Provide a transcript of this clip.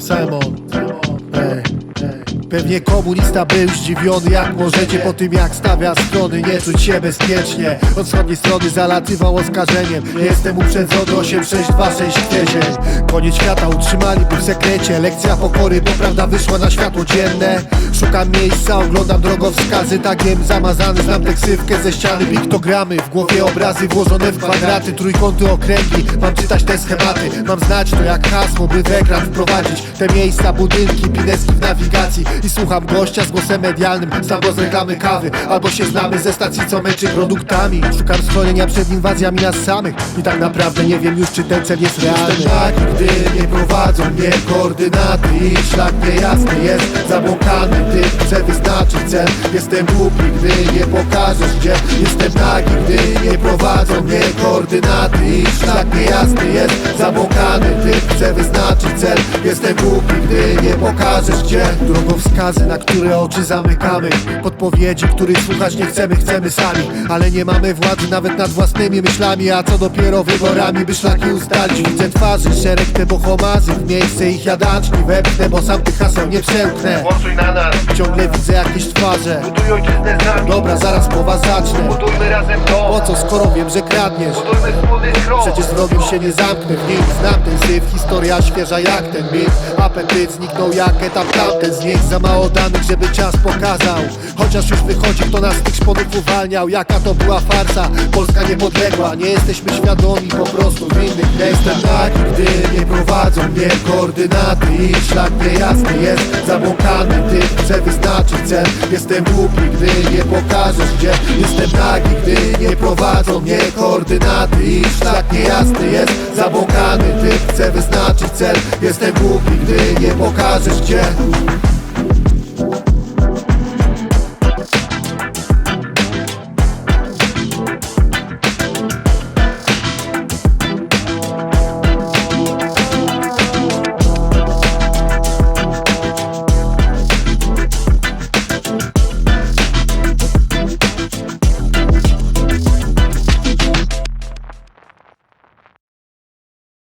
Simon. Pewnie komunista był zdziwiony Jak możecie po tym jak stawia strony. Nie czuć się bezpiecznie. Od wschodniej strony zalatywał oskarżeniem. Jestem uprzedzony 8626 kwiecień Koniec świata utrzymaliby w sekrecie. Lekcja pokory, bo prawda wyszła na światło dzienne. Szukam miejsca, oglądam drogowskazy. Tagiem zamazany, znam tę ksywkę ze ściany. Piktogramy, w głowie obrazy włożone w kwadraty. Trójkąty, okręgi, mam czytać te schematy. Mam znać to jak hasło, by w ekran wprowadzić Te miejsca, budynki, pineski w nawigacji I słucham gościa z głosem medialnym go z reklamy kawy. Albo się znamy ze stacji, co męczy produktami. Szukam schronienia przed inwazjami nas samych. I tak naprawdę nie wiem już, czy ten cel jest realny. Jestem taki, gdy nie prowadzą mnie koordynaty. I szlak niejasny jest zabłąkany Ty chcę wyznaczyć cel. Jestem głupi, gdy nie pokażesz gdzie. Jestem nagi, gdy nie prowadzą mnie koordynaty. I szlak niejasny jest zabłąkany Ty chcę wyznaczyć cel. Jestem głupi, gdy pokażesz gdzie? Drogowskazy, na które oczy zamykamy. Podpowiedzi, których słuchać nie chcemy, chcemy sami. Ale nie mamy władzy nawet nad własnymi myślami A co dopiero wyborami, by szlaki ustalić. Widzę twarzy, szereg te bohomazy W miejsce ich jadaczki wepchnę, bo sam tych haseł nie przełknę. Głosuj na nas, Ciągle widzę jakieś twarze. Buduj ojczyznę z nami. Dobra, zaraz po was zacznę. Budujmy razem Po to, co, skoro wiem, że kradniesz? budujmy wspólny schron Przecież wrogiem się nie zamknę w nim. Znam ten syf, historia świeża jak ten mit. Apetyt zniknął jak etap tamten. Z nich Za mało danych, żeby czas pokazał. Chociaż już wychodzi, kto nas tych szponów uwalniał. Jaka to była farsa, Polska niepodległa. Nie jesteśmy świadomi po prostu w innych Jestem taki, gdy nie prowadzą mnie koordynaty I szlak niejasny jest zabłąkany Ty chcę wyznaczyć cel. Jestem głupi, gdy nie pokażesz gdzie Jestem nagi, gdy nie prowadzą mnie koordynaty I szlak niejasny jest zabłąkany Ty chcę wyznaczyć cel. Jestem głupi, gdy nie pokażesz gdzie